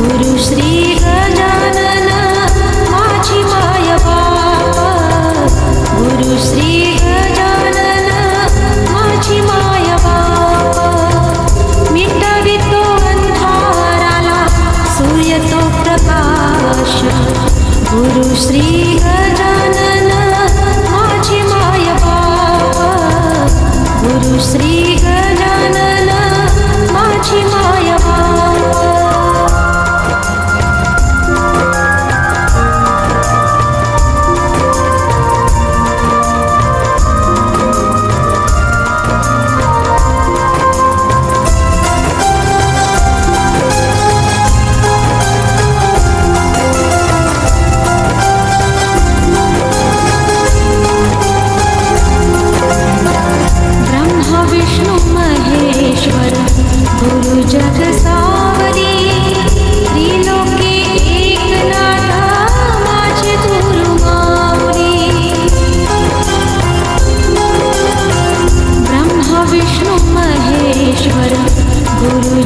गुरु श्री गजानन माझी माय गुरु श्री गजानन माझी माय मिटवितो अंधाराला सूर्य प्रकाश. गुरु श्री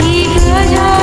की गजा